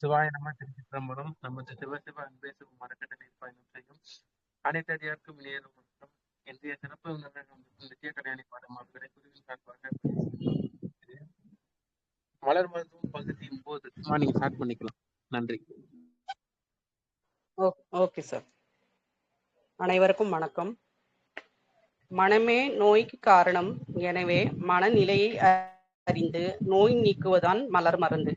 சிவாய நம்ம திருச்சிற்றம்பலம் நமது சிவசிவ அன்பே சிவம் மரக்கட்டளை பயணம் செய்யும். அனைத்தடியாருக்கும் இணையரும் வணக்கம் இன்றைய சிறப்பு நித்திய கல்யாணி பாடம் அவர்களை குருவின் சார்பாக மலர் மருத்துவம் பகுதி ஒன்பது. நீங்க ஸ்டார்ட் பண்ணிக்கலாம். நன்றி. ஓ ஓகே சார் அனைவருக்கும் வணக்கம். மனமே நோய்க்கு காரணம். எனவே மனநிலையை அறிந்து நோய் நீக்குவதான் மலர் மருந்து.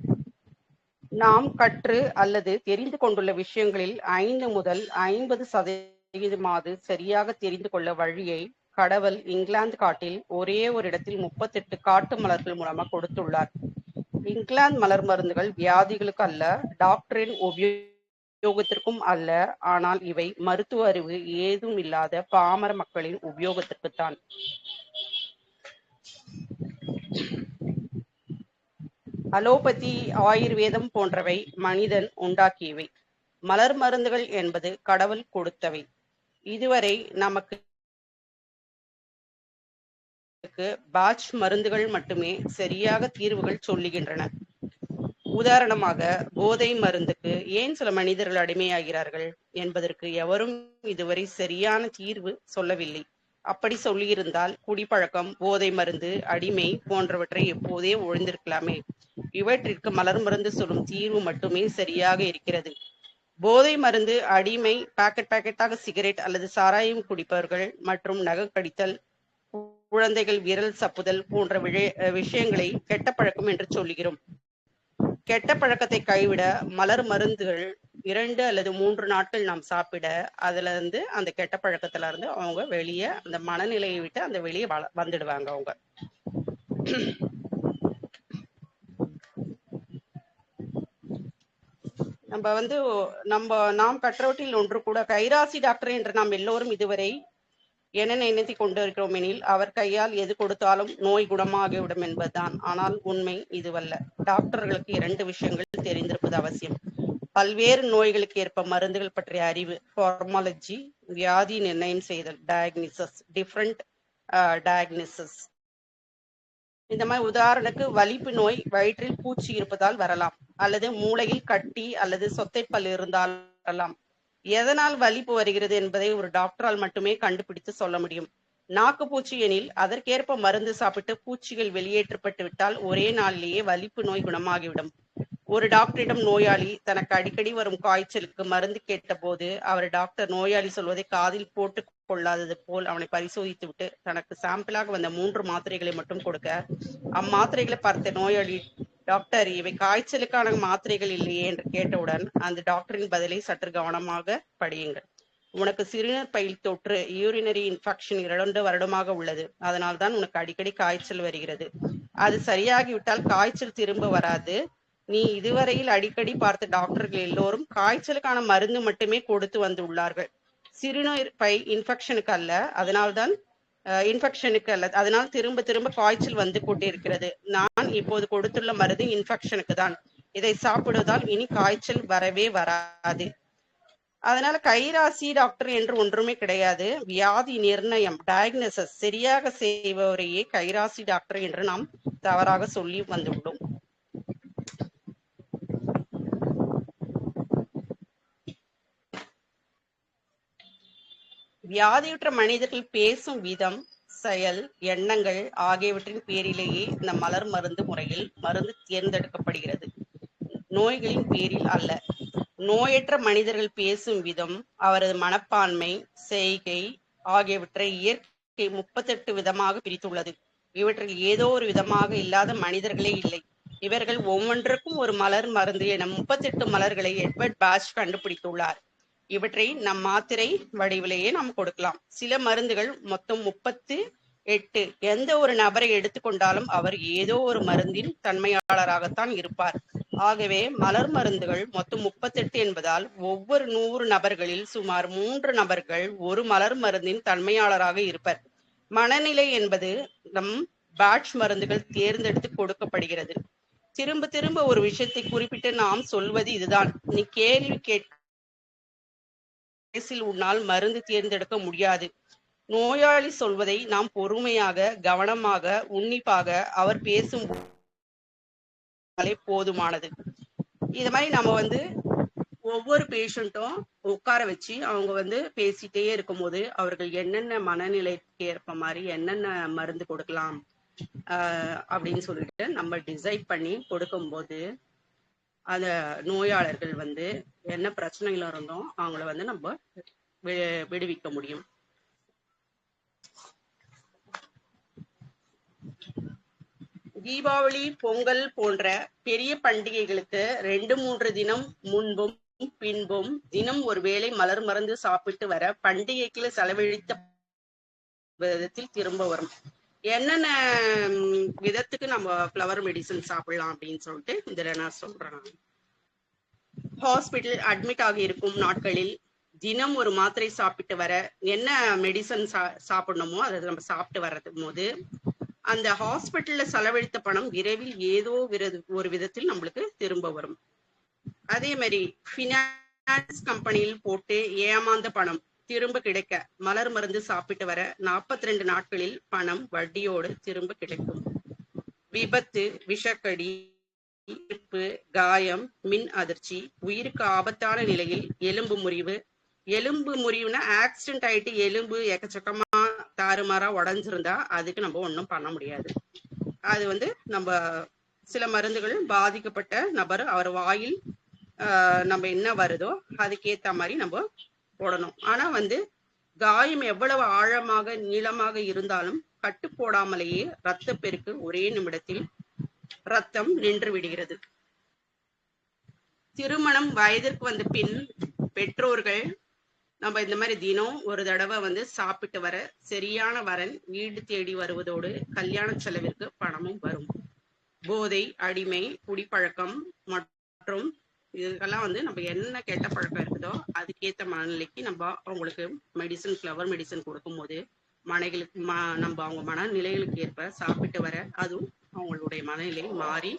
நாம் கற்று அல்லது தெரிந்து கொண்டுள்ள விஷயங்களில் ஐந்து முதல் ஐம்பது சதவீதமாவது சரியாக தெரிந்து கொள்ள வழியை கடவுள் இங்கிலாந்து காட்டில் ஒரே ஒரு இடத்தில் முப்பத்தெட்டு காட்டு மலர்கள் மூலமாக கொடுத்துள்ளார். இங்கிலாந்து மலர் மருந்துகள் வியாதிகளுக்கு அல்ல டாக்டரின் உபயோகத்திற்கும் அல்ல ஆனால் இவை மருத்துவ அறிவு ஏதும் இல்லாத பாமர மக்களின் உபயோகத்திற்குத்தான். அலோபதி ஆயுர்வேதம் போன்றவை மனிதன் உண்டாக்கியவை. மலர் மருந்துகள் என்பது கடவுள் கொடுத்தவை. இதுவரை நமக்கு பாட்ச் மருந்துகள் மட்டுமே சரியாக தீர்வுகள் சொல்லுகின்றன. உதாரணமாக போதை மருந்துக்கு ஏன் சில மனிதர்கள் அடிமையாகிறார்கள் என்பதற்கு எவரும் இதுவரை சரியான தீர்வு சொல்லவில்லை. அப்படி சொல்லியிருந்தால் குடிப்பழக்கம் போதை மருந்து அடிமை போன்றவற்றை எப்போதே ஒழிந்திருக்கலாமே. இவற்றிற்கு மலர் மருந்து சொல்லும் தீர்வு மட்டுமே சரியாக இருக்கிறது. போதை மருந்து அடிமை பாக்கெட் பாக்கெட்டாக சிகரெட் அல்லது சாராயம் குடிப்பவர்கள் மற்றும் நகக்கடித்தல் குழந்தைகள் விரல் சப்புதல் போன்ற விஷயங்களை கெட்ட பழக்கம் என்று சொல்லுகிறோம். கெட்ட பழக்கத்தை கைவிட மலர் மருந்துகள் இரண்டு அல்லது மூன்று நாட்கள் நாம் சாப்பிட அதுல இருந்து அந்த கெட்ட பழக்கத்துல இருந்து அவங்க வெளியே அந்த மனநிலையை விட்டு அந்த வெளியே வந்துடுவாங்க அவங்க. நம்ம வந்து நம்ம நாம் கற்றவற்றில் ஒன்று கூட கைராசி டாக்டர் என்று நாம் எல்லோரும் இதுவரை என்ன நினைத்து கொண்டிருக்கிறோம் எனில் அவர் கையால் எது கொடுத்தாலும் நோய் குணமாகிவிடும் என்பதுதான். ஆனால் உண்மை இதுவல்ல. டாக்டர்களுக்கு இரண்டு விஷயங்கள் தெரிந்திருப்பது அவசியம். பல்வேறு நோய்களுக்கு ஏற்ப மருந்துகள் பற்றிய அறிவு ஃபார்மாலஜி வியாதி நிர்ணயம் செய்தல் டயக்னிசஸ் டிஃப்ரெண்ட் டயக்னிசஸ் இந்த மாதிரி உதாரணத்துக்கு வலிப்பு நோய் வயிற்றில் பூச்சி இருப்பதால் வரலாம் அல்லது மூளையில் கட்டி அல்லது சொத்தைப்பல் இருந்தால் வரலாம். எதனால் வலிப்பு வருகிறது என்பதை ஒரு டாக்டரால் மட்டுமே கண்டுபிடித்து சொல்ல முடியும். நாக்கு பூச்சி எனில் அதற்கேற்ப மருந்து சாப்பிட்டு பூச்சிகள் வெளியேற்றப்பட்டு விட்டால் ஒரே நாளிலேயே வலிப்பு நோய் குணமாகிவிடும். ஒரு டாக்டரிடம் நோயாளி தனக்கு அடிக்கடி வரும் காய்ச்சலுக்கு மருந்து கேட்டபோது அவர் டாக்டர் நோயாளி சொல்வதை காதில் போட்டு கொள்ளாதது போல் அவனை பரிசோதித்து விட்டு தனக்கு சாம்பிளாக வந்த மூன்று மாத்திரைகளை மட்டும் கொடுக்க அம்மாத்திரைகளை பார்த்த நோயாளி டாக்டர் இவை காய்ச்சலுக்கான மாத்திரைகள் இல்லையே என்று கேட்டவுடன் அந்த டாக்டரின் பதிலை சற்று கவனமாக படியுங்கள். உனக்கு சிறுநீர் பயில் தொற்று யூரினரி இன்ஃபெக்ஷன் இரண்டு வருடமாக உள்ளது. அதனால் தான் உனக்கு அடிக்கடி காய்ச்சல் வருகிறது. அது சரியாகிவிட்டால் காய்ச்சல் திரும்ப வராது. நீ இதுவரையில் அடிக்கடி பார்த்த டாக்டர்கள் எல்லோரும் காய்ச்சலுக்கான மருந்து மட்டுமே கொடுத்து வந்து உள்ளார்கள். சிறுநீர் பை இன்ஃபெக்ஷனுக்கு அல்ல அதனால்தான் இன்ஃபெக்ஷனுக்கு அல்ல அதனால் திரும்ப திரும்ப காய்ச்சல் வந்து கொண்டிருக்கிறது நான் இப்போது கொடுத்துள்ள மருந்து இன்ஃபெக்ஷனுக்கு தான். இதை சாப்பிடுவதால் இனி காய்ச்சல் வரவே வராது. அதனால கைராசி டாக்டர் என்று ஒன்றுமே கிடையாது. வியாதி நிர்ணயம் டயக்னோசிஸ் சரியாக செய்பவரையே கைராசி டாக்டர் என்று நாம் தவறாக சொல்லி வந்துள்ளோம் வியாதியுற்ற மனிதர்கள் பேசும் விதம் செயல் எண்ணங்கள் ஆகியவற்றின் பேரிலேயே இந்த மலர் மருந்து முறையில் மருந்து தேர்ந்தெடுக்கப்படுகிறது. நோய்களின் பேரில் அல்ல. நோயற்ற மனிதர்கள் பேசும் விதம் அவரது மனப்பான்மை செய்கை ஆகியவற்றை இயற்கை முப்பத்தெட்டு விதமாக பிரித்துள்ளது. இவற்றில் ஏதோ ஒரு விதமாக இல்லாத மனிதர்களே இல்லை. இவர்கள் ஒவ்வொன்றுக்கும் ஒரு மலர் மருந்து என முப்பத்தெட்டு மலர்களை எட்வர்ட் பாஷ் கண்டுபிடித்துள்ளார். இவற்றை நம் மாத்திரை வடிவிலேயே நாம் கொடுக்கலாம். சில மருந்துகள் மொத்தம் முப்பத்து எட்டு. எந்த ஒரு நபரை எடுத்துக்கொண்டாலும் அவர் ஏதோ ஒரு மருந்தின் தன்மையாளராகத்தான் இருப்பார். ஆகவே மலர் மருந்துகள் மொத்தம் முப்பத்தெட்டு என்பதால் ஒவ்வொரு நூறு நபர்களில் சுமார் மூன்று நபர்கள் ஒரு மலர் மருந்தின் தன்மையாளராக இருப்பர். மனநிலை என்பது நம் பேட்ச் மருந்துகள் தேர்ந்தெடுத்து கொடுக்கப்படுகிறது. திரும்ப திரும்ப ஒரு விஷயத்தை குறிப்பிட்டு நாம் சொல்வது இதுதான். நீ கேள்வி கேட்க வயசில் உன்னால் மருந்து தேர்ந்தெடுக்க முடியாது. நோயாளி சொல்வதை நாம் பொறுமையாக கவனமாக உன்னிப்பாக அவர் பேசும் போதுமானது. இது மாதிரி நம்ம வந்து ஒவ்வொரு பேஷண்ட்டும் உட்கார வச்சு அவங்க வந்து பேசிட்டே இருக்கும்போது அவர்கள் என்னென்ன மனநிலைக்கு ஏற்ப மாதிரி என்னென்ன மருந்து கொடுக்கலாம் ஆஹ் அப்படின்னு சொல்லிட்டு நம்ம டிசைட் பண்ணி கொடுக்கும்போது அந்த நோயாளர்கள் வந்து என்ன பிரச்சனைகள் இருந்தோம் அவங்கள வந்து நம்ம வி- விடுவிக்க முடியும். தீபாவளி பொங்கல் போன்ற பெரிய பண்டிகைகளுக்கு ரெண்டு மூன்று தினம் முன்பும் பின்பும் தினம் ஒருவேளை மலர் மருந்து சாப்பிட்டு வர பண்டிகைக்குள்ள செலவழித்த விதத்தில் திரும்ப வரும். என்னென்ன விதத்துக்கு நம்ம ஃப்ளவர் மெடிசன் சாப்பிடலாம் அப்படின்னு சொல்லிட்டு இதில் நான் சொல்றேன் ஹாஸ்பிட்டல் அட்மிட் ஆகி இருக்கும் நாட்களில் தினம் ஒரு மாத்திரை சாப்பிட்டு வர என்ன மெடிசன் சா சாப்பிடணுமோ அதை நம்ம சாப்பிட்டு வர்றது போது அந்த ஹாஸ்பிட்டல்ல செலவழித்த பணம் விரைவில் ஏதோ ஒரு விதத்தில் நம்மளுக்கு திரும்ப வரும். அதே மாதிரி ஃபினான்ஸ் கம்பெனியில் போட்டு ஏமாந்த பணம் திரும்ப கிடைக்க மலர் மருந்து சாப்பிட்டு வர 42 ரெண்டு நாட்களில் பணம் வட்டியோடு திரும்ப கிடைக்கும். விபத்து விஷக்கடி காயம் மின் அதிர்ச்சி உயிருக்கு ஆபத்தான நிலையில் எலும்பு முறிவு. எலும்பு முறிவுனா ஆக்சிடென்ட் ஆயிட்டு எலும்பு எக்கச்சக்கமா தாறுமாறா உடஞ்சிருந்தா அதுக்கு நம்ம ஒண்ணும் பண்ண முடியாது. அது வந்து நம்ம சில மருந்துகள் பாதிக்கப்பட்ட நபர் அவர் வாயில் நம்ம என்ன வருதோ அதுக்கேத்த மாதிரி நம்ம போடணும். ஆனா வந்து காயம் எவ்வளவு ஆழமாக நீளமாக இருந்தாலும் கட்டு போடாமலேயே இரத்தப்பெருக்கு ஒரே நிமிடத்தில் ரத்தம் நின்று விடுகிறது. திருமணம் வயதிற்கு வந்த பின் பெற்றோர்கள் நம்ம இந்த மாதிரி தினம் ஒரு தடவை வந்து சாப்பிட்டு வர சரியான வரன் வீடு தேடி வருவதோடு கல்யாண செலவிற்கு பணமும் வரும். போதை அடிமை குடிப்பழக்கம் மற்றும் இதுக்கெல்லாம் வந்து நம்ம என்ன கெட்ட பழக்கம் இருக்குதோ அதுக்கேற்ற மனநிலைக்கு நம்ம அவங்களுக்கு மெடிசன் ஃப்ளவர் மெடிசன் கொடுக்கும்போது மனைகளுக்கு ம நம்ம அவங்க மனநிலைகளுக்கு ஏற்ப சாப்பிட்டு வர அதுவும் அவங்களுடைய மனநிலை மாறி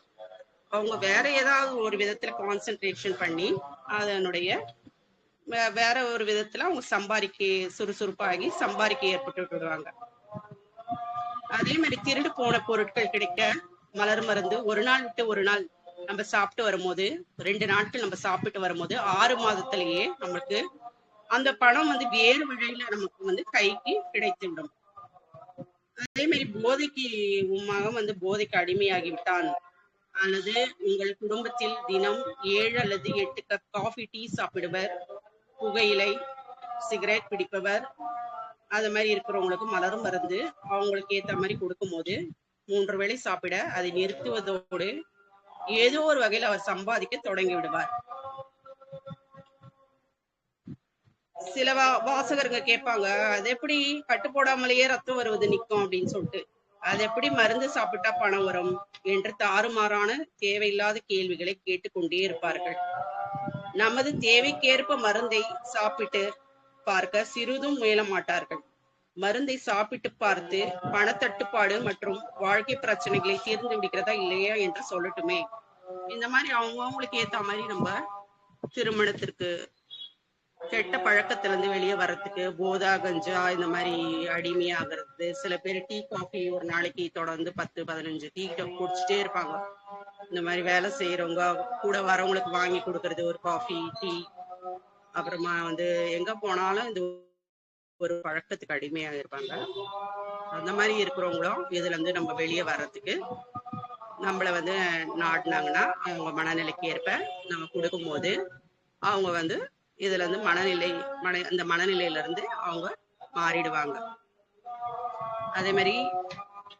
அவங்க வேற ஏதாவது ஒரு விதத்துல கான்சென்ட்ரேஷன் பண்ணி அதனுடைய வேற ஒரு விதத்துல அவங்க சம்பாதிக்க சுறுசுறுப்பாகி சம்பாதிக்க ஏற்பட்டு விடுவாங்க. அதே மாதிரி திருடு போன பொருட்கள் கிடைக்க மலர் மருந்து ஒரு நாள் விட்டு ஒரு நாள் நம்ம சாப்பிட்டு வரும்போது ரெண்டு நாட்கள் நம்ம சாப்பிட்டு வரும்போது ஆறு மாதத்திலேயே நமக்கு அந்த பணம் வந்து வேறு வழியில நமக்கு வந்து கைக்கு கிடைத்துவிடும். அதே மாதிரி போதைக்கு உன் மகன் வந்து போதைக்கு அடிமையாகி விட்டான் அல்லது உங்கள் குடும்பத்தில் தினம் ஏழு அல்லது எட்டு கப் காஃபி டீ சாப்பிடுவர். புகையிலை சிகரெட் பிடிப்பவர். அது மாதிரி இருக்கிறவங்களுக்கு மலரும் மருந்து. அவங்களுக்கு ஏற்ற மாதிரி கொடுக்கும்போது மூன்று வேளை சாப்பிட அதை நிறுத்துவதோடு ஏதோ ஒரு வகையில் அவர் சம்பாதிக்க தொடங்கி விடுவார். சில வா வாசகருங்க கேட்பாங்க அது எப்படி கட்டு போடாமலேயே ரத்தம் வருவது நிக்கும் அப்படின்னு சொல்லிட்டு. அது எப்படி மருந்து சாப்பிட்டா பணம் வரும்? என்று தாறுமாறான தேவையில்லாத கேள்விகளை கேட்டுக்கொண்டே இருப்பார்கள். நமது தேவைக்கேற்ப மருந்தை சாப்பிட்டு பார்க்க சிறிதும் முயல மாட்டார்கள். மருந்தை சாப்பிட்டு பார்த்து பணத்தட்டுப்பாடு மற்றும் வாழ்க்கை பிரச்சனைகளை தீர்ந்து விடுகிறதா இல்லையா என்று சொல்லட்டுமே. இந்த மாதிரி அவங்க அவங்களுக்கு ஏத்த மாதிரி நம்ம திருமணத்திற்கு கெட்ட பழக்கத்துல இருந்து வெளியே வர்றதுக்கு போதா கஞ்சா இந்த மாதிரி அடிமையாகிறது சில பேர் டீ காஃபி ஒரு நாளைக்கு தொடர்ந்து பத்து பதினஞ்சு டீ குடிச்சிட்டே இருப்பாங்க. இந்த மாதிரி வேலை செய்யறவங்க கூட வரவங்களுக்கு வாங்கி கொடுக்கறது ஒரு காஃபி டீ அப்புறமா வந்து எங்க போனாலும் இந்த ஒரு பழக்கத்துக்கு அடிமையாக இருப்பாங்க. அந்த மாதிரி இருக்கிறவங்களும் இதுல இருந்து நம்ம வெளியே வர்றதுக்கு நம்மளை வந்து நாடினாங்கன்னா அவங்க மனநிலைக்கு ஏற்ப நம்ம கொடுக்கும்போது அவங்க வந்து இதுல இருந்து மனநிலை மன அந்த மனநிலையில இருந்து அவங்க மாறிடுவாங்க. அதே மாதிரி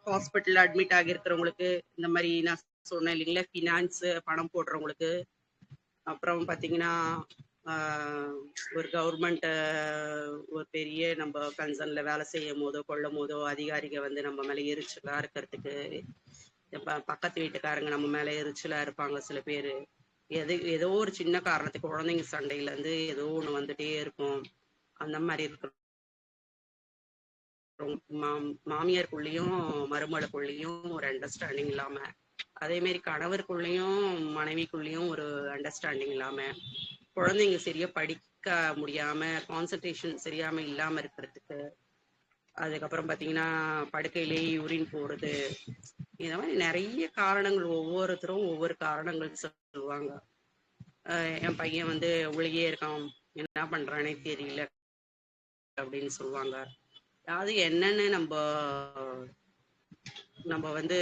ஹாஸ்பிட்டலில் அட்மிட் ஆகியிருக்கிறவங்களுக்கு இந்த மாதிரி நான் சொன்னேன் இல்லைங்களா? ஃபினான்ஸ் பணம் போடுறவங்களுக்கு. அப்புறம் பாத்தீங்கன்னா ஒரு கவர்மெண்ட் ஒரு பெரிய நம்ம கன்சர்ன்ல வேலை செய்யும் போதோ கொள்ளும் போதோ அதிகாரிக வந்து நம்ம மேல எரிச்சலா இருக்கிறதுக்கு பக்கத்து வீட்டுக்காரங்க நம்ம மேல எரிச்சலா இருப்பாங்க சில பேர். எது ஏதோ ஒரு சின்ன காரணத்துக்கு குழந்தைங்க சண்டையில இருந்து ஏதோ ஒண்ணு வந்துட்டே இருக்கும். அந்த மாதிரி இருக்கிற மாம்- மாமியாருக்குள்ளேயும் மருமகளுக்குள்ளேயும் ஒரு அண்டர்ஸ்டாண்டிங் இல்லாம அதே மாதிரி கணவருக்குள்ளேயும் மனைவிக்குள்ளேயும் ஒரு அண்டர்ஸ்டாண்டிங் இல்லாம குழந்தைங்க சரியா படிக்க முடியாம கான்சென்ட்ரேஷன் சரியாம இல்லாம இருக்கிறதுக்கு அதுக்கப்புறம் பாத்தீங்கன்னா படுக்கையிலேயே யூரின் போறது இந்த மாதிரி நிறைய காரணங்கள் ஒவ்வொருத்தரும் ஒவ்வொரு காரணங்கள் சொல்லுவாங்க. என் பையன் வந்து உள்ளேயே இருக்கான் என்ன பண்றானே தெரியல அப்படின்னு சொல்லுவாங்க. அது என்னன்னு நம்ம நம்ம வந்து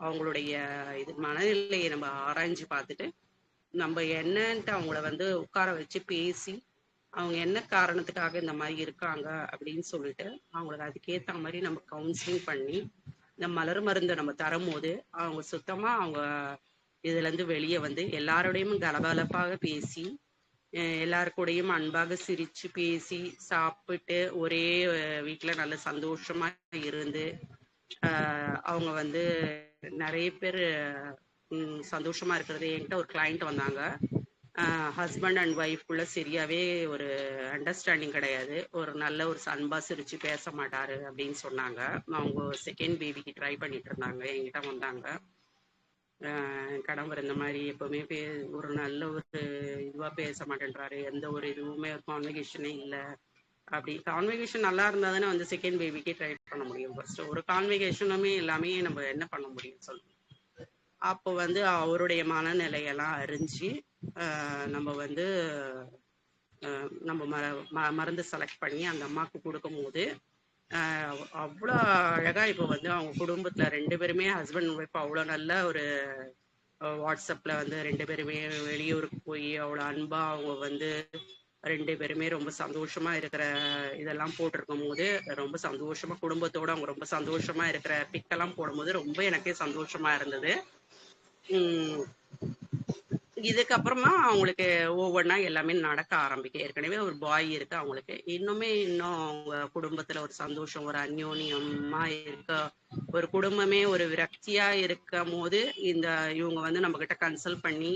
அவங்களுடைய இது மனநிலையை நம்ம ஆராய்ஞ்சு பார்த்துட்டு நம்ம என்னன்ட்டு அவங்கள வந்து உட்கார வச்சு பேசி அவங்க என்ன காரணத்துக்காக இந்த மாதிரி இருக்காங்க அப்படின்னு சொல்லிட்டு அவங்களுக்கு அதுக்கேத்த மாதிரி நம்ம கவுன்சிலிங் பண்ணி இந்த மலர் மருந்தை நம்ம தரும்போது அவங்க சுத்தமா அவங்க இதுல இருந்து வெளியே வந்து எல்லாரோடையும் கலகலப்பாக பேசி எல்லாருக்கூடையும் கூடயும் அன்பாக சிரிச்சு பேசி சாப்பிட்டு ஒரே வீட்டில் நல்ல சந்தோஷமா இருந்து அவங்க வந்து நிறைய பேர் சந்தோஷமா இருக்கிறது. என்கிட்ட ஒரு கிளைண்ட் வந்தாங்க. ஹஸ்பண்ட் அண்ட் ஒய்ஃப்குள்ள சரியாவே ஒரு அண்டர்ஸ்டாண்டிங் கிடையாது. ஒரு நல்ல ஒரு அன்பா சிரிச்சு பேச மாட்டாரு அப்படின்னு சொன்னாங்க. அவங்க செகண்ட் பேபிக்கு ட்ரை பண்ணிட்டு இருந்தாங்க. என்கிட்ட வந்தாங்க. ஆஹ் கணவர் இந்த மாதிரி எப்பவுமே பே ஒரு நல்ல ஒரு இதுவா பேச மாட்டேன்றாரு. எந்த ஒரு இதுவுமே கான்வெகேஷனே இல்லை. அப்படி கான்வெகேஷன் நல்லா இருந்தா தானே வந்து செகண்ட் பேபிக்கே ட்ரை பண்ண முடியும். ஃபர்ஸ்ட் ஒரு கான்வெகேஷனுமே எல்லாமே நம்ம என்ன பண்ண முடியும் சொல்லுங்க. அப்போ வந்து அவருடைய மனநிலையெல்லாம் அறிஞ்சு நம்ம வந்து நம்ம ம ம- மருந்து செலக்ட் பண்ணி அந்த அம்மாவுக்கு கொடுக்கும்போது அவ்வளோ அழகாக இப்போ வந்து அவங்க குடும்பத்தில் ரெண்டு பேருமே ஹஸ்பண்ட் ஒய்ஃப் அவ்வளோ நல்ல ஒரு வாட்ஸ்அப்பில் வந்து ரெண்டு பேருமே வெளியூருக்கு போய் அவ்வளோ அன்பாக அவங்க வந்து ரெண்டு பேருமே ரொம்ப சந்தோஷமா இருக்கிற இதெல்லாம் போட்டிருக்கும் போது ரொம்ப சந்தோஷமா குடும்பத்தோட அவங்க ரொம்ப சந்தோஷமா இருக்கிற பிக்கெல்லாம் போடும்போது ரொம்ப எனக்கே சந்தோஷமா இருந்தது. இதுக்கப்புறமா அவங்களுக்கு ஒவ்வொன்றா எல்லாமே நடக்க ஆரம்பிக்கும். ஏற்கனவே ஒரு பாய் இருக்கு அவங்களுக்கு. இன்னுமே இன்னும் அவங்க குடும்பத்துல ஒரு சந்தோஷம் ஒரு அந்யோன்யமா இருக்க ஒரு குடும்பமே ஒரு விரக்தியா இருக்கும் போது இந்த இவங்க வந்து நம்ம கிட்ட கன்சல்ட் பண்ணி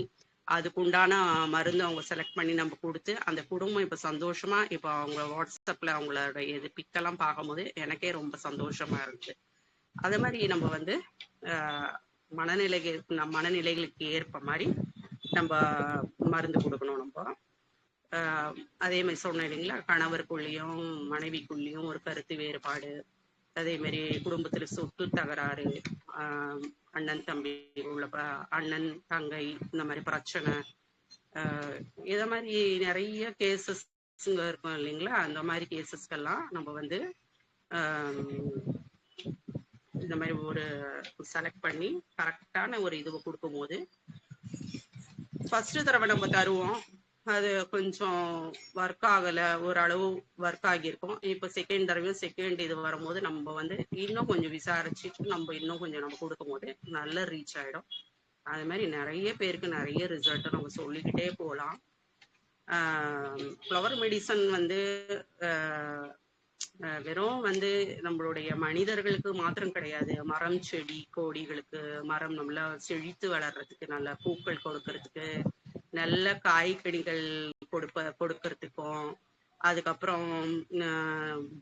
அதுக்குண்டான மருந்து அவங்க செலக்ட் பண்ணி நம்ம கொடுத்து அந்த குடும்பம் இப்ப சந்தோஷமா இப்ப அவங்க வாட்ஸ்அப்ல அவங்களோட இது பிக்கெல்லாம் பார்க்கும்போது எனக்கே ரொம்ப சந்தோஷமா இருந்துச்சு அதே மாதிரி நம்ம வந்து மனநிலைக்கு நம் மனநிலைகளுக்கு ஏற்ப மாதிரி நம்ம மருந்து கொடுக்கணும் நம்ம. அதே மாதிரி சொன்னேன் இல்லைங்களா? கணவருக்குள்ளேயும் மனைவிக்குள்ளேயும் ஒரு கருத்து வேறுபாடு. அதே மாதிரி குடும்பத்துல சொத்து தகராறு ஆஹ், அண்ணன் தம்பி உள்ள அண்ணன் தங்கை இந்த மாதிரி பிரச்சனை. ஆஹ், இத மாதிரி நிறைய கேசஸ் இருக்கும் இல்லைங்களா? அந்த மாதிரி கேசஸ்க்கெல்லாம் நம்ம வந்து ஆஹ், இந்த மாதிரி ஒரு செலக்ட் பண்ணி கரெக்டான ஒரு இதுவை கொடுக்கும்போது ஃபர்ஸ்ட் தடவை நம்ம தருவோம். அது கொஞ்சம் ஒர்க் ஆகலை ஓரளவு ஒர்க் ஆகியிருக்கும். இப்போ செகண்ட் தடவையும் செகண்ட் இது வரும்போது நம்ம வந்து இன்னும் கொஞ்சம் விசாரிச்சுட்டு நம்ம இன்னும் கொஞ்சம் நம்ம கொடுக்கும்போது நல்ல ரீச் ஆகிடும் அது மாதிரி நிறைய பேருக்கு நிறைய ரிசல்ட்டை நம்ம சொல்லிக்கிட்டே போகலாம். ஃப்ளவர் மெடிசன் வந்து வெறும் வந்து நம்மளுடைய மனிதர்களுக்கு மாத்திரம் கிடையாது. மரம் செடி கொடிகளுக்கு மரம் நம்மள செழித்து வளர்றதுக்கு நல்ல பூக்கள் கொடுக்கறதுக்கு நல்ல காய்கனிகள் கொடுப்ப கொடுக்கறதுக்கும் அதுக்கப்புறம்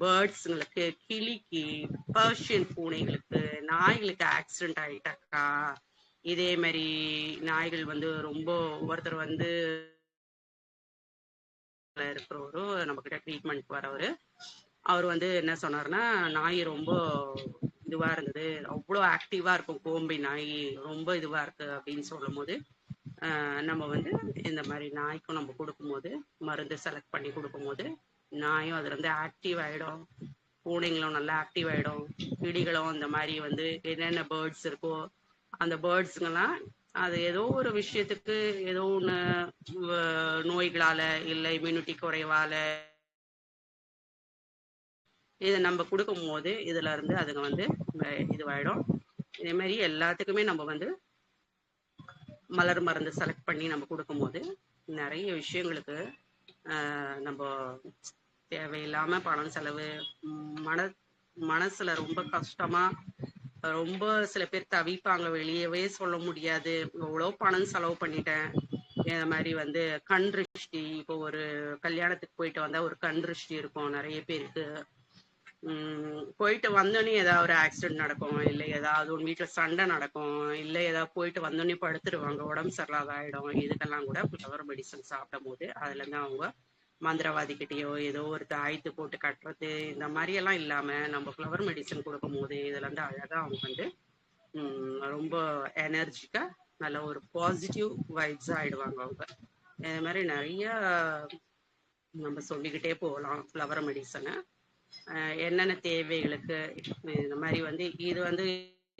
பேர்ட்ஸுங்களுக்கு கிளிக்கு பர்ஷியன் பூனைகளுக்கு நாய்களுக்கு ஆக்சிடென்ட் ஆயிட்டாக்கா இதே மாதிரி நாய்கள் வந்து ரொம்ப ஒவ்வொருத்தர் வந்து இருக்கிறவரும் நம்ம கிட்ட ட்ரீட்மெண்ட் வரவரு அவர் வந்து என்ன சொன்னார்னா நாய் ரொம்ப இதுவா இருந்தது. அவ்வளோ ஆக்டிவா இருக்கும் கோம்பை நாய் ரொம்ப இதுவா இருக்கு அப்படின்னு சொல்லும் போது நம்ம வந்து இந்த மாதிரி நாய்க்கும் நம்ம கொடுக்கும்போது மருந்து செலக்ட் பண்ணி கொடுக்கும்போது நாயும் அதுலேருந்து ஆக்டிவ் ஆகிடும் பூனைங்களும் நல்லா ஆக்டிவ் ஆகிடும் கிளிகளும் அந்த மாதிரி வந்து என்னென்ன பேர்ட்ஸ் இருக்கோ அந்த பேர்ட்ஸுங்கெல்லாம் அது ஏதோ ஒரு விஷயத்துக்கு ஏதோ ஒன்று நோய்களால் இல்லை இம்யூனிட்டி குறைவால இதை நம்ம கொடுக்கும் போது இதுல இருந்து அதுங்க வந்து இதுவாயிடும். இதே மாதிரி எல்லாத்துக்குமே நம்ம வந்து மலர் மருந்து செலக்ட் பண்ணி நம்ம கொடுக்கும்போது நிறைய விஷயங்களுக்கு நம்ம தேவையில்லாம பணம் செலவு மன மனசுல ரொம்ப கஷ்டமா ரொம்ப சில பேர் தவிப்பாங்க. வெளியவே சொல்ல முடியாது. எவ்வளோ பணம் செலவு பண்ணிட்டேன். இந்த மாதிரி வந்து கண் திருஷ்டி இப்போ ஒரு கல்யாணத்துக்கு போயிட்டு வந்தா ஒரு கண் திருஷ்டி இருக்கும். நிறைய பேருக்கு போயிட்டு வந்தோடனே ஏதாவது ஒரு ஆக்சிடென்ட் நடக்கும் இல்லை ஏதாவது உன் வீட்டில் சண்டை நடக்கும் இல்லை ஏதாவது போயிட்டு வந்தோடனே படுத்துருவாங்க உடம்பு சரியில்லாத ஆயிடும் இதுக்கெல்லாம் கூட ஃப்ளவர் மெடிசன் சாப்பிடும் போது அதுல இருந்து அவங்க மந்திரவாதிக்கிட்டேயோ ஏதோ ஒரு தாயத்து போட்டு கட்டுறது இந்த மாதிரி எல்லாம் இல்லாம நம்ம ஃப்ளவர் மெடிசன் கொடுக்கும் போது இதுல இருந்து அழகா அவங்க வந்து ரொம்ப எனர்ஜிக்கா நல்ல ஒரு பாசிட்டிவ் வைப்ஸ் ஆயிடுவாங்க அவங்க. இது மாதிரி நிறைய நம்ம சொல்லிக்கிட்டே போகலாம் ஃப்ளவர் மெடிசனை என்னென்ன தேவைகளுக்கு இந்த மாதிரி வந்து இது வந்து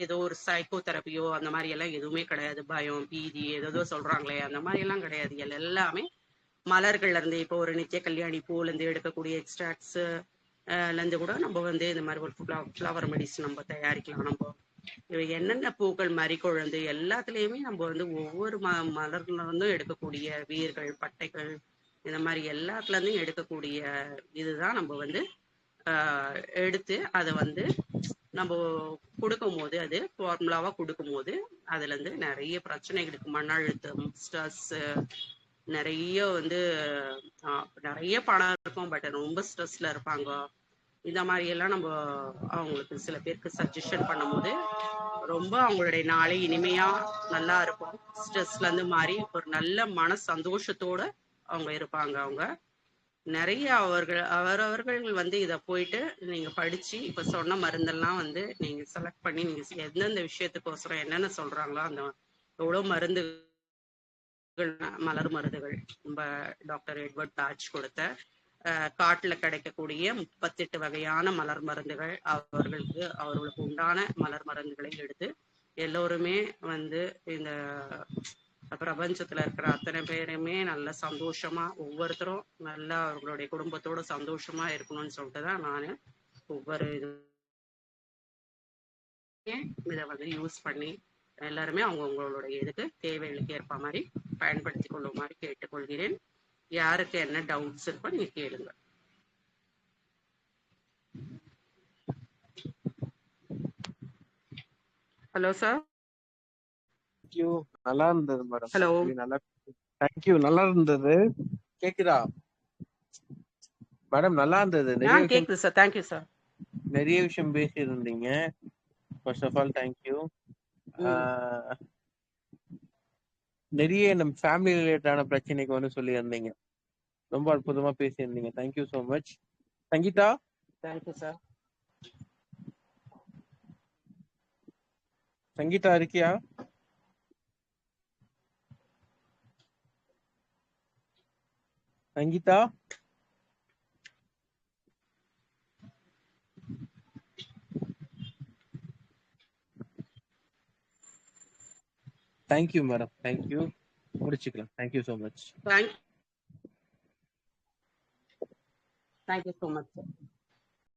ஏதோ ஒரு சைக்கோ தெரப்பியோ அந்த மாதிரி எல்லாம் எதுவுமே கிடையாது. பயம் பீதி ஏதோ சொல்றாங்களே அந்த மாதிரி எல்லாம் கிடையாது. எல்லாமே மலர்கள்ல இருந்து இப்போ ஒரு நித்திய கல்யாணி பூல இருந்து எடுக்கக்கூடிய எக்ஸ்ட்ராக்ட்ஸ் இருந்து கூட நம்ம வந்து இந்த மாதிரி ஒரு ஃப்ளவர் மெடிசன் நம்ம தயாரிக்கலாம். நம்ம என்னென்ன பூக்கள் மறிக்குழந்து எல்லாத்துலேயுமே நம்ம வந்து ஒவ்வொரு ம மலர்ல இருந்தும் எடுக்கக்கூடிய வீர்கள் பட்டைகள் இந்த மாதிரி எல்லாத்துல இருந்தும் எடுக்கக்கூடிய இதுதான் நம்ம வந்து எடுத்து அதை வந்து நம்ம கொடுக்கும் போது அது ஃபார்முலாவா கொடுக்கும் போது அதுல இருந்து நிறைய பிரச்சனைகளுக்கு மன அழுத்தம் ஸ்ட்ரெஸ் நிறைய வந்து நிறைய பணம் இருக்கும். பட் ரொம்ப ஸ்ட்ரெஸ்ல இருப்பாங்க. இந்த மாதிரி எல்லாம் நம்ம அவங்களுக்கு சில பேருக்கு சஜஷன் பண்ணும்போது ரொம்ப அவங்களுடைய நாளை இனிமையா நல்லா இருக்கும். ஸ்ட்ரெஸ்ல இருந்து மாறி ஒரு நல்ல மன சந்தோஷத்தோட அவங்க இருப்பாங்க அவங்க. நிறைய அவர்கள் அவரவர்கள் வந்து இதை போயிட்டு நீங்க படிச்சு இப்ப சொன்ன மருந்தெல்லாம் வந்து நீங்க செலக்ட் பண்ணி நீங்க எந்தெந்த விஷயத்துக்கோசரம் என்னென்ன சொல்றாங்களோ அந்த எவ்வளவு மருந்துகள் மலர் மருந்துகள் நம்ம டாக்டர் எட்வர்ட் தாஜ் கொடுத்த காட்டுல கிடைக்கக்கூடிய முப்பத்தெட்டு வகையான மலர் மருந்துகள் அவர்களுக்கு அவர்களுக்கு உண்டான மலர் மருந்துகளை எடுத்து எல்லோருமே வந்து இந்த பிரபஞ்சத்துல இருக்கிற அத்தனை பேருமே நல்ல சந்தோஷமா ஒவ்வொருத்தரும் நல்லா அவர்களுடைய குடும்பத்தோட சந்தோஷமா இருக்கணும்னு சொல்லிட்டு தான் நான் ஒவ்வொரு இது இதை வந்து யூஸ் பண்ணி எல்லாருமே அவங்கவுங்களுடைய இதுக்கு தேவைகளுக்கு ஏற்ப மாதிரி பயன்படுத்தி கொள்ளுமாறு கேட்டுக்கொள்கிறேன். யாருக்கு என்ன டவுட்ஸ் இருக்கோ நீங்க கேளுங்க. ஹலோ சார் தேங்க்யூ நல்லா இருந்தது மேடம். ஹலோ நல்லா தேங்க்யூ நல்லா இருந்தது. கேக்குதா? மேடம் நல்லா இருந்தது. நிறைய கேக்குது சார் தேங்க்யூ சார் நிறைய விஷயம் பேசியிருந்தீங்க. First of all thank you நிறைய நம்ம ஃபேமிலி ரிலேட்டடான பிரச்சனைக்கு வந்து சொல்லியிருந்தீங்க. ரொம்ப அற்புதமா பேசியிருந்தீங்க. Thank you so much Sangeetha? Thank you sir Sangeetha இருக்கியா? Sangeetha thank you madam thank you முடிச்சுக்கலாம் thank you so much thank thank you so much sir